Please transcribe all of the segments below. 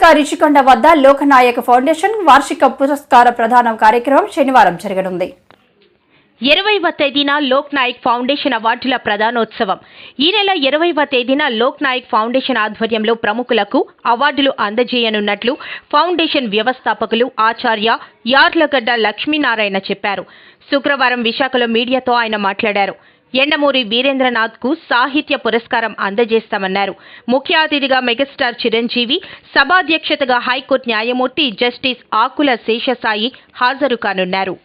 విశాఖ రిషికొండ వద్ద లోకనాయక ఫౌండేషన్ వార్షిక పురస్కార ప్రదానం కార్యక్రమం శనివారం జరగనుంది. ఇరవైవ తేదీన లోక్ నాయక్ ఫౌండేషన్ అవార్డుల ప్రధానోత్సవం. ఈ నెల ఇరవైవ తేదీన లోక్ నాయక్ ఫౌండేషన్ ఆధ్వర్యంలో ప్రముఖులకు అవార్డులు అందజేయనున్నట్లు ఫౌండేషన్ వ్యవస్థాపకులు ఆచార్య యార్లగడ్డ లక్ష్మీనారాయణ చెప్పారు. శుక్రవారం విశాఖలో మీడియాతో ఆయన మాట్లాడారు. ఎండమూరి వీరేంద్రనాథ్కు సాహిత్య పురస్కారం అందజేస్తామన్నారు. ముఖ్య అతిథిగా మెగాస్టార్ చిరంజీవి సభాధ్యక్షతగా హైకోర్టు న్యాయమూర్తి జస్టిస్ ఆకుల శేషసాయి హాజరు కానున్నారు.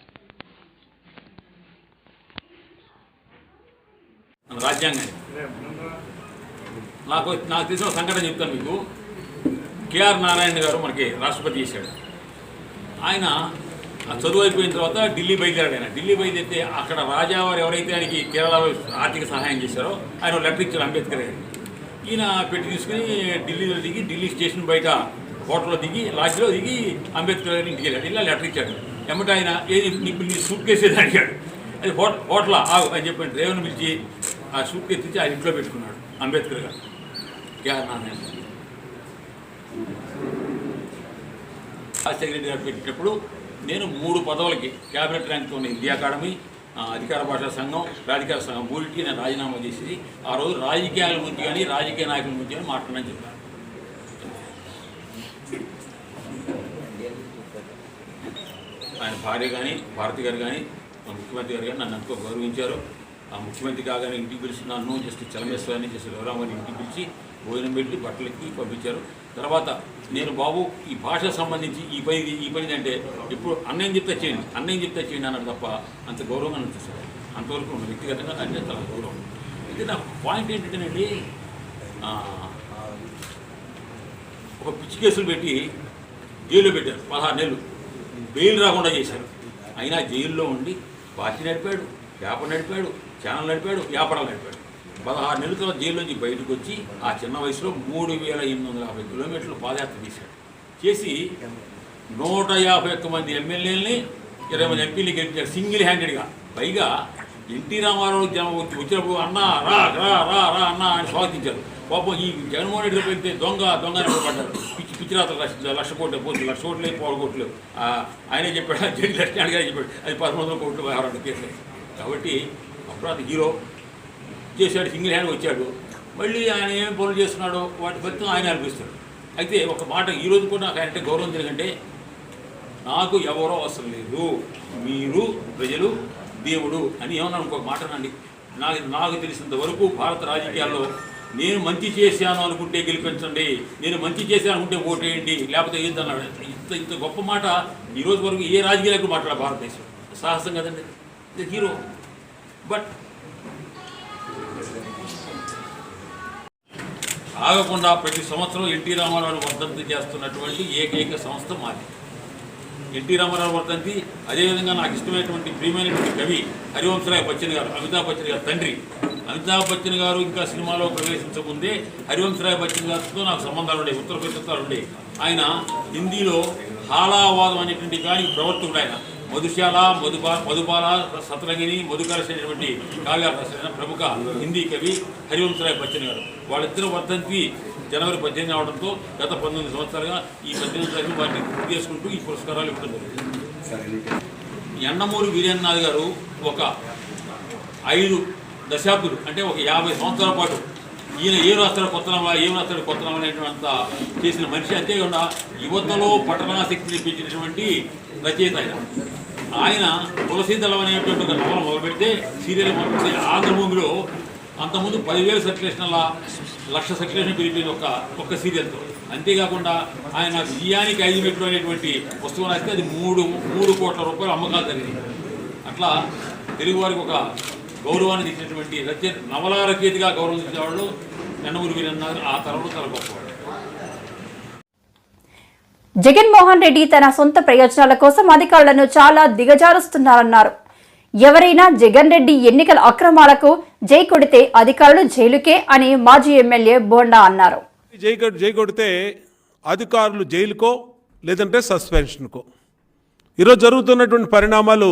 నాకు నాకు తెలిసిన సంఘటన చెప్తాను మీకు. కేఆర్ నారాయణ గారు మనకి రాష్ట్రపతి చేశాడు. ఆయన చదువు అయిపోయిన తర్వాత ఢిల్లీ బయలుదేరాడు ఆయన. ఢిల్లీ బయలుదేరితే అక్కడ రాజావారు ఎవరైతే ఆయనకి కేరళలో ఆర్థిక సహాయం చేశారో ఆయన ఒక లెటర్ ఇచ్చారు అంబేద్కర్ గారికి ఈయన పెట్టి తీసుకుని ఢిల్లీలో దిగి ఢిల్లీ స్టేషన్ బయట హోటల్లో దిగి లాడ్జ్లో దిగి అంబేద్కర్ గారి ఇంటికి వెళ్ళాడు. ఇలా లెటర్ ఇచ్చాడు. ఎమ్మట ఆయన ఏది నీకు నీ సూట్ కేసేది అడిగాడు. అది హోట హోటల్? ఆగు అని చెప్పి డ్రైవర్ని పిలిచి ఆ సూట్ కేసు ఇచ్చి ఆయన ఇంట్లో పెట్టుకున్నాడు అంబేద్కర్ గారు. కేఆర్ నారాయణ రాజశేఖర రెడ్డి గారు పెట్టినప్పుడు నేను మూడు పదవులకి క్యాబినెట్ ర్యాంక్తో ఉన్న ఇండియా అకాడమీ అధికార భాషా సంఘం రాజకీయ సంఘం మూడింటికి నేను రాజీనామా చేసి ఆ రోజు రాజకీయాల గురించి కానీ రాజకీయ నాయకుల గురించి కానీ మాట్లాడని చెప్పాను. ఆయన భార్య కానీ భారతి గారు కానీ ముఖ్యమంత్రి గారు కానీ నన్ను ఎంతో గౌరవించారు. ఆ ముఖ్యమంత్రి కాగానే ఇంటికి పిలిచి నన్ను జస్ట్ చలమేశ్వరాన్ని చేసి గౌరవాన్ని ఇంటికి పిలిచి భోజనం పెట్టి బట్టలకి పంపించారు. తర్వాత నేను బాబు ఈ భాష సంబంధించి ఈ పని ఈ పని అంటే ఇప్పుడు అన్నయ్యం చెప్తే చేయండి అన్నయ్యం చెప్తే చేయండి అన్నాడు తప్ప అంత గౌరవంగా అనిపిస్తుంది అంతవరకు ఉన్న వ్యక్తిగతంగా అంటే చాలా గౌరవం. ఇది నా పాయింట్ ఏంటంటేనండి ఒక పిచ్చి కేసులు పెట్టి జైల్లో పెట్టారు పదహారు నెలలు. బెయిల్ రాకుండా చేశారు. అయినా జైల్లో ఉండి భాష నడిపాడు పేపర్ నడిపాడు ఛానల్ నడిపాడు వ్యాపారాలు నడిపాడు పదహారు నెలల తర్వాత జైల్లోంచి నుంచి బయటకు వచ్చి ఆ చిన్న వయసులో మూడు వేల ఎనిమిది వందల యాభై కిలోమీటర్లు పాదయాత్ర తీశాడు చేసి నూట యాభై ఒక్క మంది ఎమ్మెల్యేలని ఇరవై మంది ఎంపీలు గెలిపించారు సింగిల్ హ్యాండెడ్గా. పైగా ఎన్టీ రామారావు జనం వచ్చి వచ్చినప్పుడు అన్న రా రా రా రా అన్న అని స్వాగతించారు. పాపం ఈ జగన్మోహన్ రెడ్డి వెళ్తే దొంగ దొంగ అని పడ్డారు పిచ్చి పిచ్చి లక్ష లక్ష కోట్లు పోతుంది లక్ష కోట్లు పోడు కోట్లు. ఆయనే చెప్పాడు జడ్జి లక్ష్మీ గారు చెప్పాడు అది పదమూడు వందల కోట్లు వ్యవహారాలు కేసు కాబట్టి అప్పుడు అది హీరో. చేశాడు సింగిల్ హ్యాండ్ వచ్చాడు. మళ్ళీ ఆయన ఏం పనులు చేస్తున్నాడో వాటి ఫలితం ఆయన అనిపిస్తాడు. అయితే ఒక మాట ఈరోజు కూడా నాకు ఆయనంటే గౌరవం ఎందుకంటే నాకు ఎవరో అవసరం లేదు. మీరు ప్రజలు దేవుడు అని ఏమన్నా ఇంకొక మాట నండి నాకు నాకు తెలిసినంత వరకు భారత రాజకీయాల్లో నేను మంచి చేశాను అనుకుంటే గెలిపించండి నేను మంచి చేశాను అనుకుంటే ఓటేయండి లేకపోతే ఏంటన్నాడు ఇంత ఇంత గొప్ప మాట ఈరోజు వరకు ఏ రాజకీయాలకు మాట్లాడ భారతదేశం సాహసం కదండి. ఇది హీరో. బట్ ఆగకుండా ప్రతి సంవత్సరం ఎన్టీ రామారావు వర్ధంతి చేస్తున్నటువంటి ఏకైక సంస్థ మాది. ఎన్టీ రామారావు వర్ధంతి అదేవిధంగా నాకు ఇష్టమైనటువంటి ప్రియమైనటువంటి కవి హరివంశరాయ్ బచ్చన్ గారు అమితాబ్ బచ్చన్ గారు తండ్రి. అమితాబ్ బచ్చన్ గారు ఇంకా సినిమాలో ప్రవేశించకముందే హరివంశరాయ్ బచ్చన్ గారితో నాకు సంబంధాలు ఉండే ఉత్తర ప్రదేశాలు ఉండే ఆయన హిందీలో హాలావాదం అనేటువంటి కానీ ప్రవర్తకుడు ఆయన. మధుశాల మధుబా మధుబాల సతరంగిణి మధుకరస్ అనేటువంటి కావ్యాలు ప్రముఖ హిందీ కవి హరివంశరాయ్ బచ్చన్ గారు. వాళ్ళిద్దరు వర్ధంతి జనవరి పద్దెనిమిది అవడంతో గత పంతొమ్మిది సంవత్సరాలుగా ఈ పద్దెనిమిది తారీఖు వారిని గుర్తు చేసుకుంటూ ఈ పురస్కారాలు ఇవ్వడం జరిగింది. ఎండమూరి వీరేంద్రనాథ్ గారు ఒక ఐదు దశాబ్దులు అంటే ఒక యాభై సంవత్సరాల పాటు ఈయన ఏం రాస్తాడు కొత్త నవల ఏం రాస్తాడు కొత్త నవల చేసిన మనిషి అంతేకాకుండా యువతలో పఠనాశక్తిని పెంచినటువంటి రచయిత ఆయన. ఆయన తులసీదళం అనేటువంటి ఒక నవల మొదలుపెడితే సీరియల్ మొదలుపెడితే ఆంధ్రభూమిలో అంతకుముందు పదివేల సర్క్యులేషన్ల లక్ష సర్క్యులేషన్ పెరిగిపోయింది ఒక ఒక్క సీరియల్తో. అంతేకాకుండా ఆయన బియ్యానికి ఐదు మెట్లు అనేటువంటి పుస్తకం రాస్తే అది మూడు మూడు కోట్ల రూపాయలు అమ్మకాలు జరిగింది అట్లా తెలుగు వారికి ఒక గౌరవాన్ని ఇచ్చినటువంటి రచన నవలా రచయితగా గౌరవించే వాళ్ళు ఎండమూరి వీరన్నారు ఆ తరంలో చాలా గొప్పవాడు. జగన్మోహన్ రెడ్డి తన సొంత ప్రయోజనాల కోసం అధికారులను చాలా దిగజారుస్తున్నారన్నారు. ఎవరైనా జగన్ రెడ్డి ఎన్నికల అక్రమాలకు జై కొడితే అధికారులు జైలుకే అని మాజీ ఎమ్మెల్యే బోండా అన్నారు. జై జై కొడితే అధికారులు జైలుకో లేదంటే సస్పెన్షన్కో. ఈరోజు జరుగుతున్నటువంటి పరిణామాలు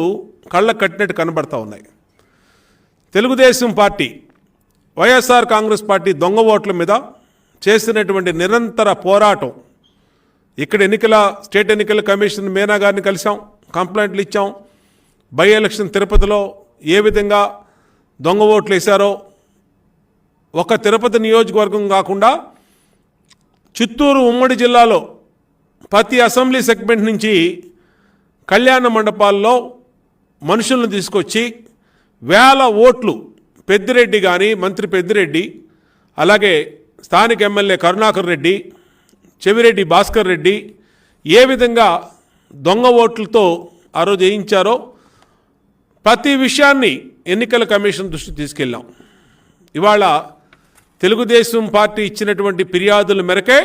కళ్ళ కట్టినట్టు కనబడతా ఉన్నాయి. Telugu Desam party YSR Congress party దొంగ ఓట్ల మీద చేసినటువంటి నిరంతర పోరాటం ఇక్కడ ఎన్నికల స్టేట్ ఎన్నికల కమిషన్ మీనా గారిని కలిసాం కంప్లైంట్లు ఇచ్చాం. బై ఎలక్షన్ తిరుపతిలో ఏ విధంగా దొంగ ఓట్లు వేశారో ఒక తిరుపతి నియోజకవర్గం కాకుండా చిత్తూరు ఉమ్మడి జిల్లాలో ప్రతి అసెంబ్లీ సెగ్మెంట్ నుంచి కళ్యాణ మండపాల్లో మనుషులను తీసుకొచ్చి వేల ఓట్లు పెద్దిరెడ్డి కానీ మంత్రి పెద్దిరెడ్డి అలాగే స్థానిక ఎమ్మెల్యే కరుణాకర్ రెడ్డి చెవిరెడ్డి భాస్కర్ రెడ్డి ఏ విధంగా దొంగ ఓట్లతో ఆ రోజు వేయించారో ప్రతి విషయాన్ని ఎన్నికల కమిషన్ దృష్టికి తీసుకెళ్ళాం. ఇవాళ తెలుగుదేశం పార్టీ ఇచ్చినటువంటి ఫిర్యాదుల మేరకే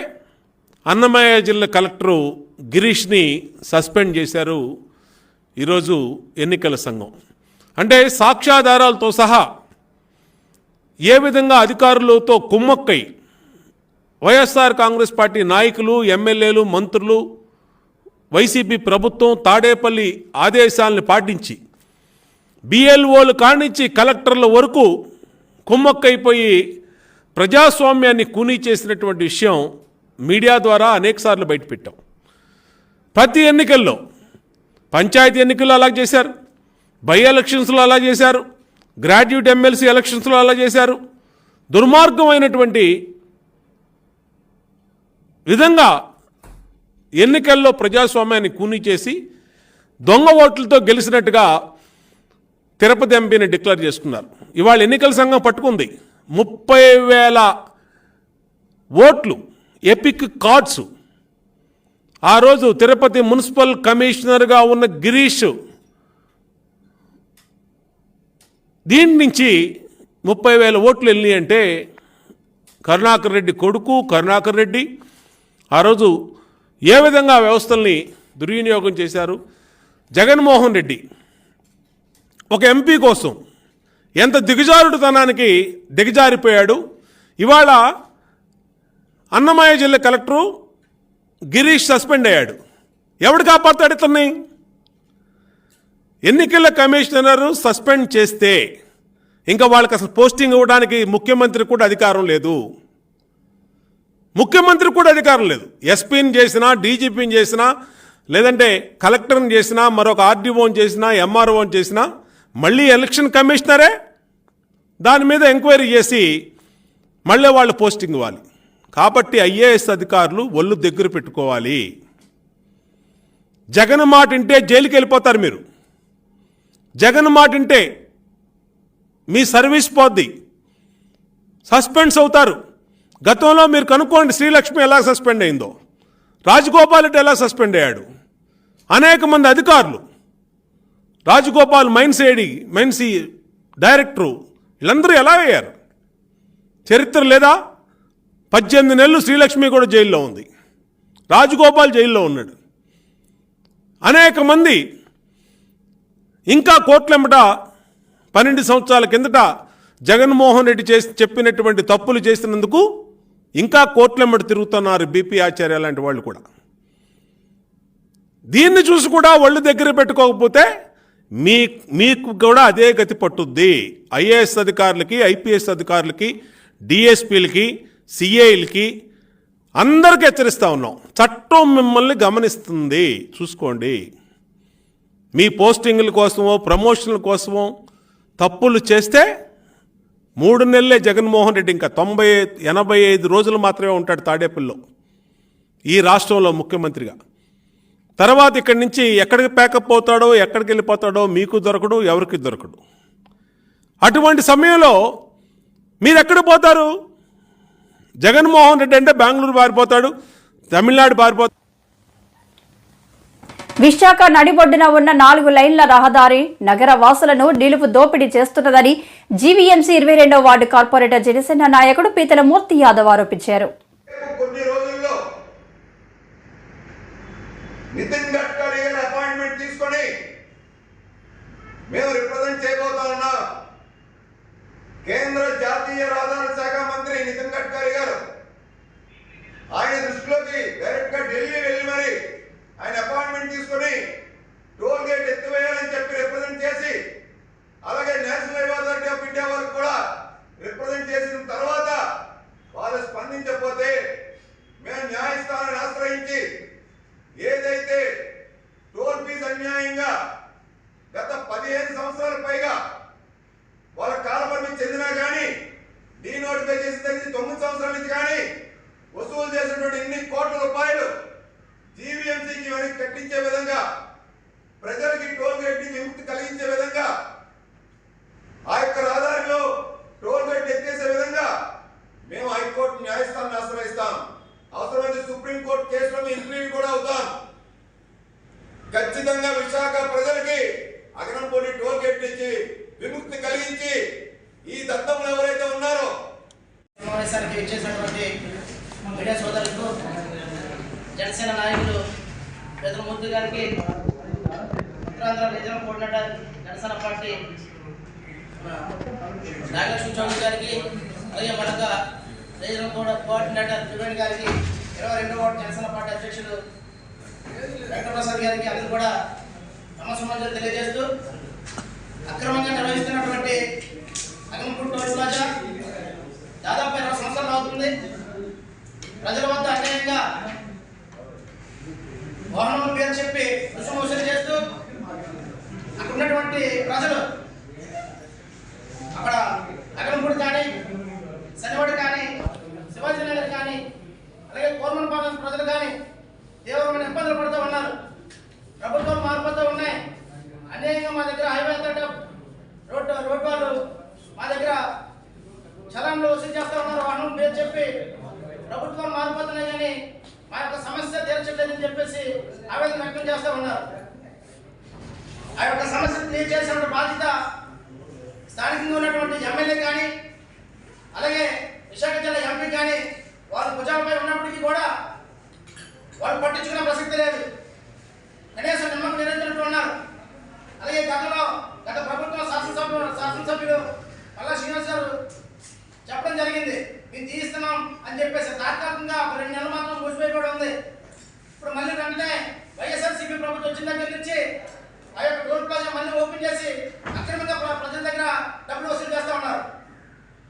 అన్నమయ్య జిల్లా కలెక్టరు గిరీష్ని సస్పెండ్ చేశారు ఈరోజు ఎన్నికల సంఘం. అంటే సాక్ష్యాధారాలతో సహా ఏ విధంగా అధికారులతో కుమ్మక్కై వైఎస్ఆర్ కాంగ్రెస్ పార్టీ నాయకులు ఎమ్మెల్యేలు మంత్రులు వైసీపీ ప్రభుత్వం తాడేపల్లి ఆదేశాలను పాటించి బిఎల్ఓలు కానించి కలెక్టర్ల వరకు కుమ్మక్కైపోయి ప్రజాస్వామ్యాన్ని కూనీ చేసినటువంటి విషయం మీడియా ద్వారా అనేకసార్లు బయటపెట్టాం. ప్రతి ఎన్నికల్లో పంచాయతీ ఎన్నికల్లో అలా చేశారు బై ఎలక్షన్స్లో అలా చేశారు గ్రాడ్యుయేట్ ఎమ్మెల్సీ ఎలక్షన్స్లో అలా చేశారు. దుర్మార్గమైనటువంటి విధంగా ఎన్నికల్లో ప్రజాస్వామ్యాన్ని కూనీ చేసి దొంగ ఓట్లతో గెలిచినట్టుగా తిరుపతి ఎంపీని డిక్లేర్ చేసుకున్నారు. ఇవాళ ఎన్నికల సంఘం పట్టుకుంది. ముప్పై వేల ఓట్లు ఎపిక్ కార్డ్స్. ఆ రోజు తిరుపతి మున్సిపల్ కమిషనర్గా ఉన్న గిరీష్ దీని నుంచి ముప్పై వేల ఓట్లు వెళ్ళి అంటే కరుణాకర్ రెడ్డి కొడుకు కరుణాకర్ రెడ్డి ఆ రోజు ఏ విధంగా వ్యవస్థల్ని దుర్వినియోగం చేశారు? జగన్మోహన్ రెడ్డి ఒక ఎంపీ కోసం ఎంత దిగజారుడుతనానికి దిగజారిపోయాడు? ఇవాళ అన్నమయ్య జిల్లా కలెక్టరు గిరీష్ సస్పెండ్ అయ్యాడు. ఎవడు కాపాడుతాడు ఇతన్ని? ఎన్నికల కమిషనర్ సస్పెండ్ చేస్తే ఇంకా వాళ్ళకి అసలు పోస్టింగ్ ఇవ్వడానికి ముఖ్యమంత్రి కూడా అధికారం లేదు. ముఖ్యమంత్రి కూడా అధికారం లేదు. ఎస్పీని చేసినా డీజీపీని చేసినా లేదంటే కలెక్టర్ని చేసినా మరొక ఆర్డీఓని చేసినా ఎంఆర్ఓని చేసినా మళ్ళీ ఎలక్షన్ కమిషనరే దాని మీద ఎంక్వైరీ చేసి మళ్ళీ వాళ్ళు పోస్టింగ్ ఇవ్వాలి. కాబట్టి ఐఏఎస్ అధికారులు ఒళ్ళు దగ్గర పెట్టుకోవాలి. జగన్ మాట ఉంటే జైలుకి వెళ్ళిపోతారు మీరు. జగన్ మాట ఉంటే మీ సర్వీస్ పోద్ది. సస్పెండ్స్ అవుతారు. గతంలో మీరు కనుక్కోండి శ్రీలక్ష్మి ఎలా సస్పెండ్ అయిందో. రాజగోపాల్ రెడ్డి ఎలా సస్పెండ్ అయ్యాడు. అనేక మంది అధికారులు Rajagopal mines AD mines director వీళ్ళందరూ ఎలా అయ్యారు? చరిత్ర లేదా? పద్దెనిమిది నెలలు శ్రీలక్ష్మి కూడా జైల్లో ఉంది. రాజగోపాల్ జైల్లో ఉన్నాడు. అనేక మంది ఇంకా కోట్లెంబట పన్నెండు సంవత్సరాల కిందట జగన్మోహన్ రెడ్డి చేసి చెప్పినటువంటి తప్పులు చేసినందుకు ఇంకా కోట్లెంబడి తిరుగుతున్నారు బీపీ ఆచార్య లాంటి వాళ్ళు కూడా. దీన్ని చూసి కూడా ఒళ్ళు దగ్గర పెట్టుకోకపోతే మీ మీకు కూడా అదే గతి పట్టుద్ది. ఐఏఎస్ అధికారులకి ఐపీఎస్ అధికారులకి డిఎస్పీలకి సిఐలకి అందరికీ హెచ్చరిస్తూ ఉన్నాం. చట్టం మిమ్మల్ని గమనిస్తుంది. చూసుకోండి. మీ పోస్టింగ్ల కోసమో ప్రమోషన్ల కోసమో తప్పులు చేస్తే మూడు నెలలే జగన్మోహన్ రెడ్డి ఇంకా తొంభై ఎనభై ఐదు రోజులు మాత్రమే ఉంటాడు తాడేపల్లిలో. ఈ రాష్ట్రంలో ముఖ్యమంత్రిగా. తర్వాత ఇక్కడి నుంచి ఎక్కడికి ప్యాకప్ అవుతాడో ఎక్కడికి వెళ్ళిపోతాడో మీకు దొరకడు ఎవరికి దొరకడు. అటువంటి సమయంలో మీరు ఎక్కడ పోతారు? జగన్మోహన్ రెడ్డి అంటే బెంగళూరు పారిపోతాడు తమిళనాడు పారిపోతాడు. విశాఖ నడిబొడ్డున ఉన్న నాలుగు లైన్ల రహదారి నగర వాసులను నిలుపు దోపిడీ చేస్తున్నదని జీవీఎంసీ ఇరవై రెండో వార్డు కార్పొరేటర్ జనసేన నాయకుడు పీతల మూర్తి యాదవ్ ఆరోపించారు. మేము రిప్రజెంట్ చేయబోతా ఉన్నాం కేంద్ర జాతీయ రహదారుల శాఖ మంత్రి నితిన్ గడ్కరీ గారు. ఆయన దృష్టిలోకి కలిగించే విధంగా ప్రజలకి టోల్ గేట్ విముక్తి కలిగించే విధంగా సంవత్సరాలు ప్రజల వద్ద అన్యాయంగా వాహనం పేరు చెప్పి రుసుము వసూలు చేస్తూ అక్కడ ఉన్నటువంటి ప్రజలు అక్కడ అగరంపూడి కానీ శనివాడు కానీ శివాజీ నగర్ కానీ అలాగే కోరమనపాలెం ప్రజలు కానీ తీవ్రమైన ఇబ్బందులు పడుతూ ఉన్నారు. ప్రభుత్వం మారిపోతూ ఉన్నాయి. అన్యాయంగా మా దగ్గర హైవే రోడ్ రోడ్ వాళ్ళు మా దగ్గర చలంలో వసూలు చేస్తా ఉన్నారు అన్నం పేరు చెప్పి ప్రభుత్వం మారిపోతున్నాయి కానీ మా యొక్క సమస్య తీర్చట్లేదని చెప్పేసి ఆవేదన వ్యక్తం చేస్తా ఉన్నారు. ఆ యొక్క సమస్య తీర్చేసిన బాధ్యత స్థానికంగా ఉన్నటువంటి ఎమ్మెల్యే కానీ అలాగే విశాఖ జిల్లా ఎంపీ కానీ వారు భుజాలపై ఉన్నప్పటికీ కూడా వాళ్ళు పట్టించుకునే ప్రసక్తి లేదు కనీసం నిమ్మకం నిరంతరంతో ఉన్నారు అలాగే గతంలో గత ప్రభుత్వం శాసనసభ శాసనసభ్యులు మల్లా శ్రీనివాస్ గారు చెప్పడం జరిగింది మేము తీస్తున్నాం అని చెప్పేసి తాత్కాలికంగా ఒక రెండు నెలలు మాత్రం మూసిపోయి ఉంది ఇప్పుడు మళ్ళీ వెంటనే వైఎస్ఆర్సీపీ ప్రభుత్వం వచ్చిన దగ్గర నుంచి ఆ యొక్క టోల్ ప్లాజా మళ్ళీ ఓపెన్ చేసి అక్రమంగా ప్ర- ప్రజల దగ్గర డబ్బులు వసూలు చేస్తా ఉన్నారు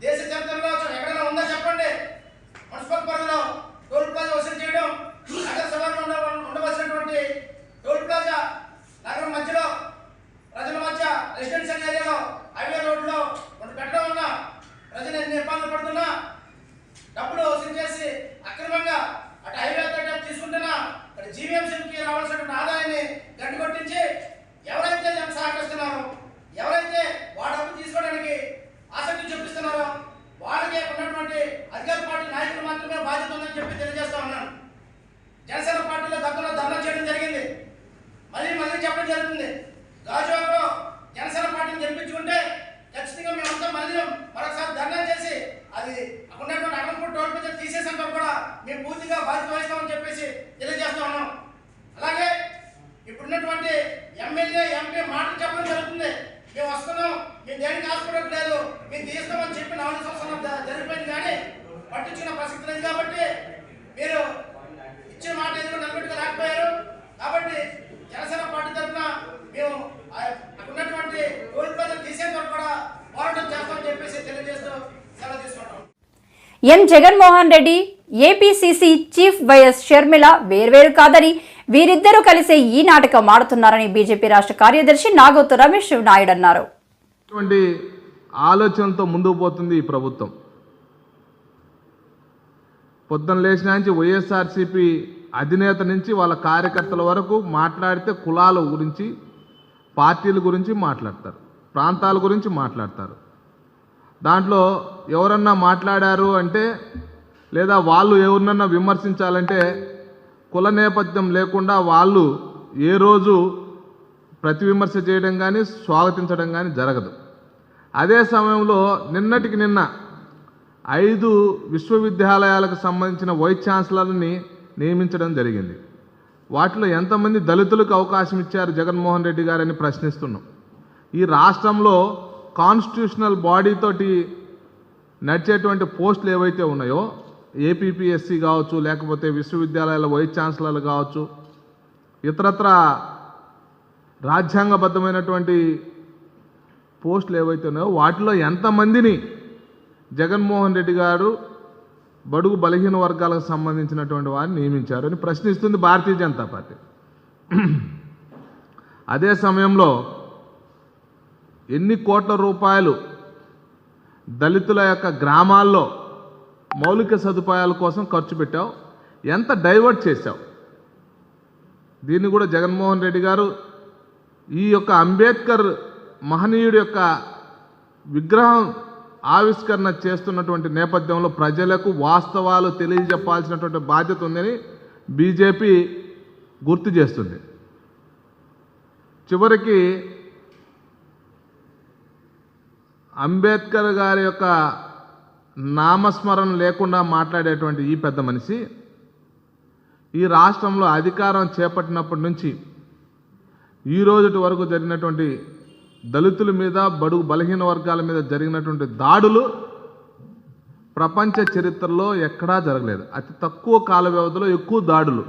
దేశ చరిత్రలో ఎక్కడైనా ఉందా చెప్పండి మున్సిపల్ పరిధిలో టోల్ ప్లాజా వసూలు చేయడం నగర సభలో ఉండ ఉండవలసినటువంటి టోల్ ప్లాజా నగరం మధ్యలో ప్రజల మధ్య రెసిడెన్షియల్ ఏరియాలో హైవే రోడ్లో కొన్ని పెట్టడం వల్ల ప్రజలు ఎన్ని ఇబ్బందులు పడుతున్నా డబ్బులు వసూలు చేసి అక్రమంగా అటు హైవే అథారిటీ తీసుకుంటున్నా అటు జీవీఎంసీకి రావాల్సినటువంటి ఆదాయాన్ని గడ్డి కొట్టించి ఎవరైతే దాన్ని సహకరిస్తున్నారో ఎవరైతే వాడు డబ్బు తీసుకోవడానికి ఆసక్తి చూపిస్తున్నారో వాళ్ళకే ఉన్నటువంటి అధికార పార్టీ నాయకులు మాత్రమే బాధ్యత ఉందని చెప్పి తెలియజేస్తా ఉన్నాను జనసేన పార్టీలో గతంలో ధర్నా చేయడం జరిగింది మళ్ళీ మళ్ళీ చెప్పడం జరుగుతుంది గాజువాకలో జనసేన పార్టీని గెలిపించుకుంటే ఖచ్చితంగా మేమంతా మళ్ళీ మరొకసారి ధర్నా చేసి అది అక్కడ ఉన్నటువంటి అనంతపురం టోల్ ప్లాజా తీసేసాక కూడా మేము పూర్తిగా బాధ్యత వహిస్తామని చెప్పేసి తెలియజేస్తా ఉన్నాం అలాగే ఇప్పుడున్నటువంటి ఎమ్మెల్యే ఎంపీ మాటలు చెప్పడం జరుగుతుంది మేము వస్తున్నాం మేము దేనికి ఆశపడటం లేదు మేము తీస్తామని చెప్పి నాలుగు సంవత్సరాలు జ- జరిగిపోయింది కానీ లేదు కాబట్టి మీరు ఇచ్చిన మాట ఎదురు నిలబెట్టుకు రాకపోయారు కాబట్టి జనసేన పార్టీ తరఫున మేము ఉన్నటువంటి టోల్ ప్లాజా తీసేంత వరకు కూడా పోరాటం చేస్తామని చెప్పేసి తెలియజేస్తూ సెలవు తీసుకుంటాం M Jaganmohan Reddy APCC chief YS Sharmila వేర్వేరు కాదని వీరిద్దరూ కలిసే ఈ నాటకం ఆడుతున్నారని బీజేపీ రాష్ట్ర కార్యదర్శి నాగోతు రమేష్ నాయుడు అన్నారు. ఆలోచనతో ముందుకు పోతుంది ఈ ప్రభుత్వం. పొద్దున లేచిన నుంచి వైఎస్ఆర్సీపీ అధినేత నుంచి వాళ్ళ కార్యకర్తల వరకు మాట్లాడితే కులాల గురించి పార్టీల గురించి మాట్లాడతారు ప్రాంతాల గురించి మాట్లాడతారు. దాంట్లో ఎవరన్నా మాట్లాడారు అంటే లేదా వాళ్ళు ఎవరినన్నా విమర్శించాలంటే కుల నేపథ్యం లేకుండా వాళ్ళు ఏ రోజు ప్రతి విమర్శ చేయడం కానీ స్వాగతించడం కానీ జరగదు. అదే సమయంలో నిన్నటికి నిన్న ఐదు విశ్వవిద్యాలయాలకు సంబంధించిన వైస్ ఛాన్సలర్ని నియమించడం జరిగింది. వాటిలో ఎంతమంది దళితులకు అవకాశం ఇచ్చారు జగన్మోహన్ రెడ్డి గారని ప్రశ్నిస్తున్నాం. ఈ రాష్ట్రంలో కాన్స్టిట్యూషనల్ బాడీతోటి నడిచేటువంటి పోస్టులు ఏవైతే ఉన్నాయో ఏపీపీఎస్సి కావచ్చు లేకపోతే విశ్వవిద్యాలయాల వైస్ ఛాన్సలర్లు కావచ్చు ఇతరత్ర రాజ్యాంగబద్ధమైనటువంటి పోస్టులు ఏవైతే ఉన్నాయో వాటిలో ఎంతమందిని జగన్మోహన్ రెడ్డి గారు బడుగు బలహీన వర్గాలకు సంబంధించినటువంటి వారిని నియమించారు అని ప్రశ్నిస్తుంది భారతీయ జనతా పార్టీ. అదే సమయంలో ఎన్ని కోట్ల రూపాయలు దళితుల యొక్క గ్రామాల్లో మౌలిక సదుపాయాల కోసం ఖర్చు పెట్టావు? ఎంత డైవర్ట్ చేశావు? దీన్ని కూడా జగన్మోహన్ రెడ్డి గారు ఈ యొక్క అంబేద్కర్ మహనీయుడి యొక్క విగ్రహం ఆవిష్కరణ చేస్తున్నటువంటి నేపథ్యంలో ప్రజలకు వాస్తవాలు తెలియజెప్పాల్సినటువంటి బాధ్యత ఉందని బీజేపీ గుర్తు చేస్తుంది. చివరికి అంబేద్కర్ గారి యొక్క నామస్మరణ లేకుండా మాట్లాడేటువంటి ఈ పెద్ద మనిషి ఈ రాష్ట్రంలో అధికారం చేపట్టినప్పటి నుంచి ఈ రోజు వరకు జరిగినటువంటి దళితుల మీద బడుగు బలహీన వర్గాల మీద జరిగినటువంటి దాడులు ప్రపంచ చరిత్రలో ఎక్కడా జరగలేదు. అతి తక్కువ కాల వ్యవధిలో ఎక్కువ దాడులు.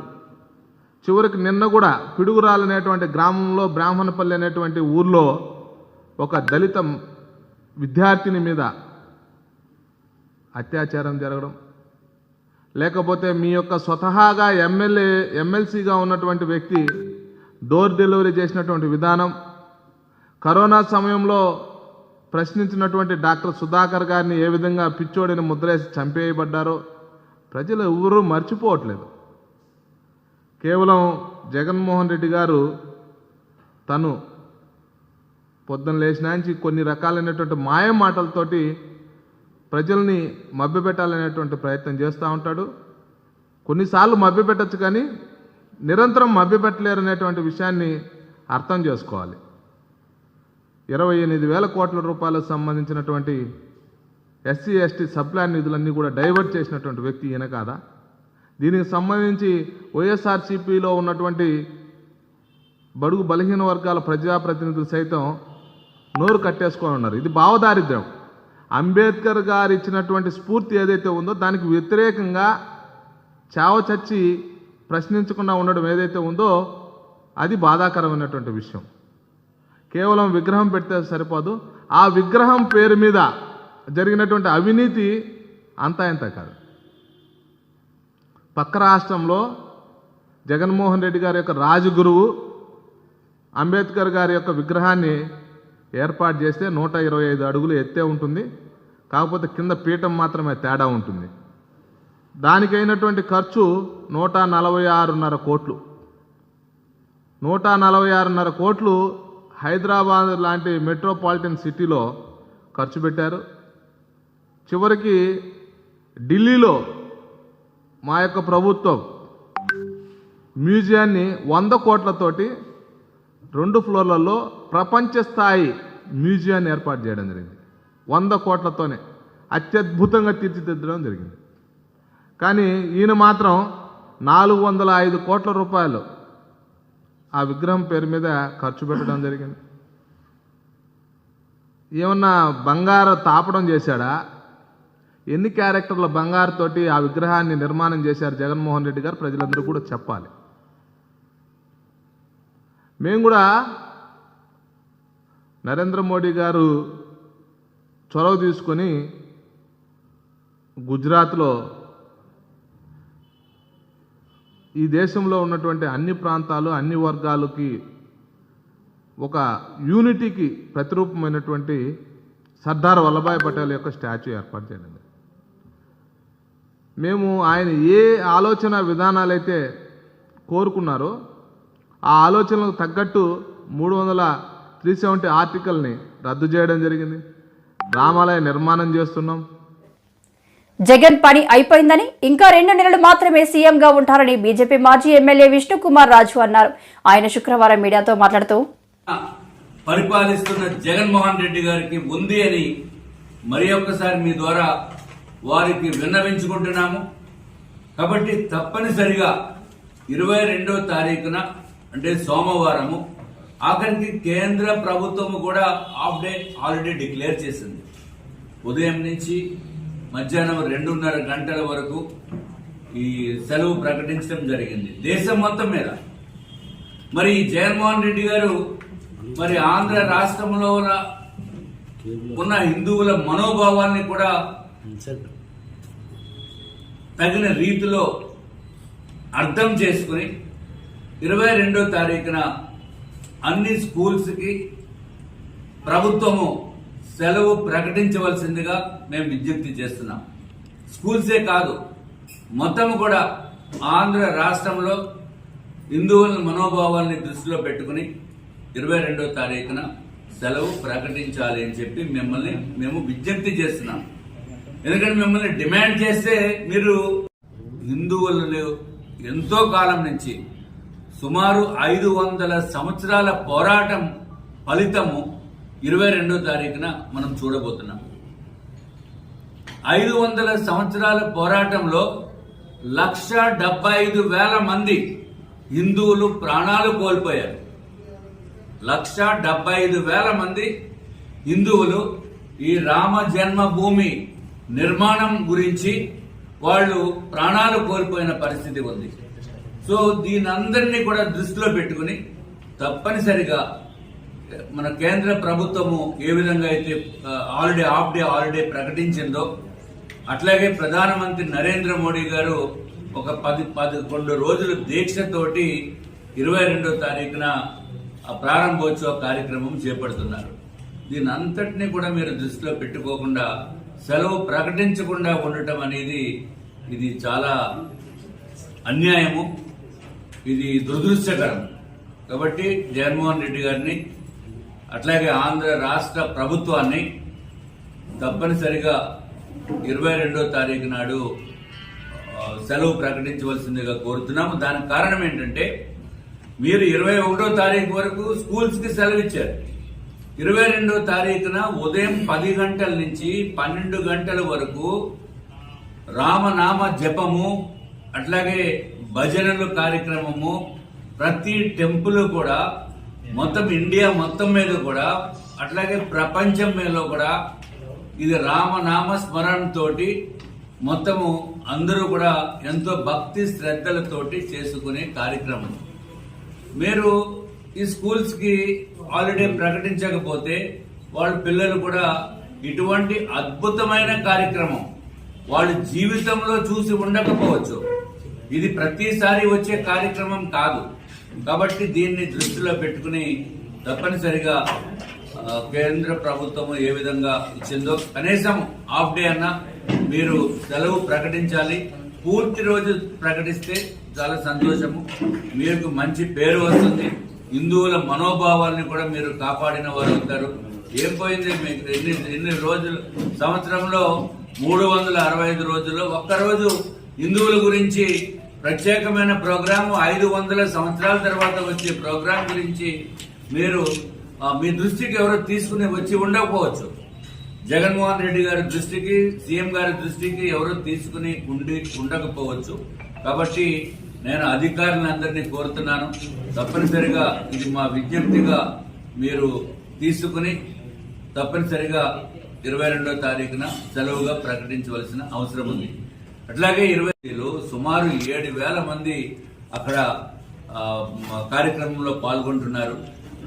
చివరికి నిన్న కూడా పిడుగురాలు అనేటువంటి గ్రామంలో బ్రాహ్మణపల్లి అనేటువంటి ఊర్లో ఒక దళిత విద్యార్థిని మీద అత్యాచారం జరగడం. లేకపోతే మీ యొక్క స్వతహాగా ఎమ్మెల్యే ఎమ్మెల్సీగా ఉన్నటువంటి వ్యక్తి డోర్ డెలివరీ చేసినటువంటి విధానం కరోనా సమయంలో ప్రశ్నించినటువంటి డాక్టర్ సుధాకర్ గారిని ఏ విధంగా పిచ్చోడిని ముద్రేసి చంపేయబడ్డారో ప్రజలు ఎవరూ మర్చిపోవట్లేదు. కేవలం జగన్మోహన్ రెడ్డి గారు తను పొద్దున లేచినాంచి కొన్ని రకాలైనటువంటి మాయ మాటలతోటి ప్రజల్ని మభ్యపెట్టాలనేటువంటి ప్రయత్నం చేస్తూ ఉంటాడు. కొన్నిసార్లు మభ్యపెట్టచ్చు కానీ నిరంతరం మభ్యపెట్టలేరు అనేటువంటి విషయాన్ని అర్థం చేసుకోవాలి. ఇరవై ఎనిమిది వేల కోట్ల రూపాయలకు సంబంధించినటువంటి ఎస్సీ ఎస్టీ సప్లాన్ నిధులన్నీ కూడా డైవర్ట్ చేసినటువంటి వ్యక్తి ఈయన కాదా? దీనికి సంబంధించి వైఎస్ఆర్సీపీలో ఉన్నటువంటి బడుగు బలహీన వర్గాల ప్రజాప్రతినిధులు సైతం నోరు కట్టేసుకొని ఉన్నారు. ఇది భావదారిద్ర్యం. అంబేద్కర్ గారు ఇచ్చినటువంటి స్ఫూర్తి ఏదైతే ఉందో దానికి వ్యతిరేకంగా చావచచ్చి ప్రశ్నించకుండా ఉండడం ఏదైతే ఉందో అది బాధాకరమైనటువంటి విషయం. కేవలం విగ్రహం పెడితే సరిపోదు. ఆ విగ్రహం పేరు మీద జరిగినటువంటి అవినీతి అంతా ఇంత కాదు. పక్క రాష్ట్రంలో జగన్మోహన్ రెడ్డి గారి యొక్క రాజగురువు అంబేద్కర్ గారి యొక్క విగ్రహాన్ని ఏర్పాటు చేస్తే నూట ఇరవై ఐదు అడుగులు ఎత్తే ఉంటుంది. కాకపోతే కింద పీఠం మాత్రమే తేడా ఉంటుంది. దానికైనటువంటి ఖర్చు నూట నలభై ఆరున్నర కోట్లు. నూట నలభై ఆరున్నర కోట్లు హైదరాబాద్ లాంటి మెట్రోపాలిటన్ సిటీలో ఖర్చు పెట్టారు. చివరికి ఢిల్లీలో మా యొక్క ప్రభుత్వం మ్యూజియాన్ని వంద కోట్లతోటి రెండు ఫ్లోర్లలో ప్రపంచ స్థాయి మ్యూజియాన్ని ఏర్పాటు చేయడం జరిగింది. వంద కోట్లతోనే అత్యద్భుతంగా తీర్చిదిద్దడం జరిగింది. కానీ ఈయన మాత్రం నాలుగు వందల ఐదు కోట్ల రూపాయలు ఆ విగ్రహం పేరు మీద ఖర్చు పెట్టడం జరిగింది. ఏమన్నా బంగారు తాపడం చేశాడా? ఎన్ని క్యారెక్టర్ల బంగారుతోటి ఆ విగ్రహాన్ని నిర్మాణం చేశారు జగన్మోహన్ రెడ్డి గారు? ప్రజలందరూ కూడా చెప్పాలి. మేము కూడా నరేంద్ర మోడీ గారు చొరవ తీసుకొని గుజరాత్లో ఈ దేశంలో ఉన్నటువంటి అన్ని ప్రాంతాలు అన్ని వర్గాలకి ఒక యూనిటీకి ప్రతిరూపమైనటువంటి సర్దార్ వల్లభాయ్ పటేల్ యొక్క స్టాచ్యూ ఏర్పాటు చేయడం మేము ఆయన ఏ ఆలోచన విధానాలైతే కోరుకున్నారో ఆ ఆలోచనలకు తగ్గట్టు మూడు వందల త్రీ సెవెంటీ ఆర్టికల్ని రద్దు చేయడం జరిగింది. రామాలయ నిర్మాణం చేస్తున్నాం. జగన్ పని అయిపోయిందని ఇంకా రెండు నెలలు మాత్రమే సీఎంగా ఉంటారని బీజేపీ మాజీ ఎమ్మెల్యే విష్ణుకుమార్ రాజు అన్నారు. ఆయన శుక్రవారం మీడియాతో మాట్లాడుతూ పరిపాలిస్తున్న జగన్మోహన్ రెడ్డి గారికి ఉంది అని మరి ఒక్కసారి మీ ద్వారా వారికి విన్నవించుకుంటున్నాము. కాబట్టి తప్పనిసరిగా ఇరవై రెండో తారీఖున అంటే సోమవారము ఆఖరికి కేంద్ర ప్రభుత్వము కూడా హాఫ్ డే హాలిడే డిక్లేర్ చేసింది. ఉదయం నుంచి మధ్యాహ్నం రెండున్నర గంటల వరకు ఈ సెలవు ప్రకటించడం జరిగింది. దేశం మొత్తం మీద. మరి ఈ జగన్మోహన్ రెడ్డి గారు మరి ఆంధ్ర రాష్ట్రంలో ఉన్న ఉన్న హిందువుల మనోభావాల్ని కూడా తగిన రీతిలో అర్థం చేసుకుని ఇరవై రెండో తారీఖున అన్ని స్కూల్స్కి ప్రభుత్వము సెలవు ప్రకటించవలసిందిగా మేము విజ్ఞప్తి చేస్తున్నాం. స్కూల్సే కాదు మొత్తం కూడా ఆంధ్ర రాష్ట్రంలో హిందువుల మనోభావాల్ని దృష్టిలో పెట్టుకుని ఇరవై రెండో తారీఖున సెలవు ప్రకటించాలి అని చెప్పి మిమ్మల్ని మేము విజ్ఞప్తి చేస్తున్నాం. ఎందుకంటే మిమ్మల్ని డిమాండ్ చేస్తే మీరు హిందువులను ఎంతో కాలం నుంచి సుమారు ఐదు వందల సంవత్సరాల పోరాటం ఫలితము ఇరవై రెండో తారీఖున మనం చూడబోతున్నాం. ఐదు వందల సంవత్సరాల పోరాటంలో లక్ష డెబ్బై ఐదు వేల మంది హిందువులు ప్రాణాలు కోల్పోయారు. లక్ష డెబ్బై ఐదు వేల మంది హిందువులు ఈ రామ జన్మభూమి నిర్మాణం గురించి వాళ్ళు ప్రాణాలు కోల్పోయిన పరిస్థితి ఉంది. సో దీనందరినీ కూడా దృష్టిలో పెట్టుకుని తప్పనిసరిగా మన కేంద్ర ప్రభుత్వము ఏ విధంగా అయితే హాలిడే హాఫ్ డే హాలిడే ప్రకటించిందో అట్లాగే ప్రధానమంత్రి నరేంద్ర మోడీ గారు ఒక పది పదకొండు రోజులు దీక్షతోటి ఇరవై రెండో తారీఖున ప్రారంభోత్సవ కార్యక్రమం చేపడుతున్నారు. దీని అంతటినీ కూడా మీరు దృష్టిలో పెట్టుకోకుండా సెలవు ప్రకటించకుండా ఉండటం అనేది ఇది చాలా అన్యాయము. ఇది దురదృష్టకరం. కాబట్టి జగన్మోహన్ రెడ్డి గారిని అట్లాగే ఆంధ్ర రాష్ట్ర ప్రభుత్వాన్ని తప్పనిసరిగా ఇరవై రెండో తారీఖు నాడు సెలవు ప్రకటించవలసిందిగా కోరుతున్నాము. దానికి కారణం ఏంటంటే మీరు ఇరవై ఒకటో తారీఖు వరకు స్కూల్స్కి సెలవు ఇచ్చారు ఇరవై రెండో తారీఖున ఉదయం పది గంటల నుంచి పన్నెండు గంటల వరకు రామనామ జపము అట్లాగే భజనలు కార్యక్రమము ప్రతి టెంపుల్ కూడా మొత్తం ఇండియా మొత్తం మీద కూడా అట్లాగే ప్రపంచం మీద కూడా ఇది రామనామ స్మరణతోటి మొత్తము అందరూ కూడా ఎంతో భక్తి శ్రద్ధలతోటి చేసుకునే కార్యక్రమం. మీరు ఈ స్కూల్స్కి ఆల్రెడీ ప్రకటించకపోతే వాళ్ళ పిల్లలు కూడా ఇటువంటి అద్భుతమైన కార్యక్రమం వాళ్ళ జీవితంలో చూసి ఉండకపోవచ్చు. ఇది ప్రతిసారి వచ్చే కార్యక్రమం కాదు. కాబట్టి దీన్ని దృష్టిలో పెట్టుకుని తప్పనిసరిగా కేంద్ర ప్రభుత్వం ఏ విధంగా ఇచ్చిందో కనీసం హాఫ్ డే అన్నా మీరు సెలవు ప్రకటించాలి. పూర్తి రోజు ప్రకటిస్తే చాలా సంతోషము. మీకు మంచి పేరు వస్తుంది. హిందువుల మనోభావాల్ని కూడా మీరు కాపాడిన వారు అవుతారు ఏం పోయింది మీకు? ఎన్ని ఎన్ని రోజులు? సంవత్సరంలో మూడు వందల అరవై ఐదు రోజుల్లో ఒక్కరోజు హిందువుల గురించి ప్రత్యేకమైన ప్రోగ్రాము ఐదు వందల సంవత్సరాల తర్వాత వచ్చే ప్రోగ్రాం గురించి మీరు మీ దృష్టికి ఎవరో తీసుకుని వచ్చి ఉండకపోవచ్చు. జగన్మోహన్ రెడ్డి గారి దృష్టికి సీఎం గారి దృష్టికి ఎవరో తీసుకుని ఉండి ఉండకపోవచ్చు. కాబట్టి నేను అధికారులందరినీ కోరుతున్నాను. తప్పనిసరిగా ఇది మా విజ్ఞప్తిగా మీరు తీసుకుని తప్పనిసరిగా ఇరవై రెండో తారీఖున సెలవుగా ప్రకటించవలసిన అవసరం ఉంది. అట్లాగే ఇరవైలో సుమారు ఏడు వేల మంది అక్కడ కార్యక్రమంలో పాల్గొంటున్నారు.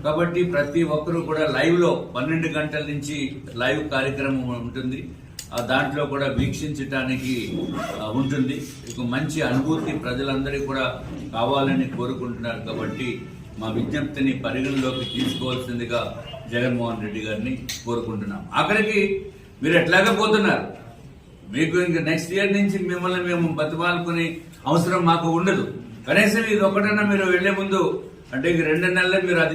కాబట్టి ప్రతి ఒక్కరూ కూడా లైవ్లో పన్నెండు గంటల నుంచి లైవ్ కార్యక్రమం ఉంటుంది. దాంట్లో కూడా వీక్షించటానికి ఉంటుంది. ఒక మంచి అనుభూతి ప్రజలందరికీ కూడా కావాలని కోరుకుంటున్నారు. కాబట్టి మా విజ్ఞప్తిని పరిగణలోకి తీసుకోవాల్సిందిగా జగన్మోహన్ రెడ్డి గారిని కోరుకుంటున్నాం. అక్కడికి మీరు ఎట్లాగే పోతున్నారు? మీకు ఇంకా నెక్స్ట్ ఇయర్ నుంచి మిమ్మల్ని మేము బతిమాలుకునే అవసరం మాకు ఉండదు. కనీసం ఇది ఒకటన్నా మీరు వెళ్ళే ముందు అంటే ఇంక రెండు నెలలే మీరు అది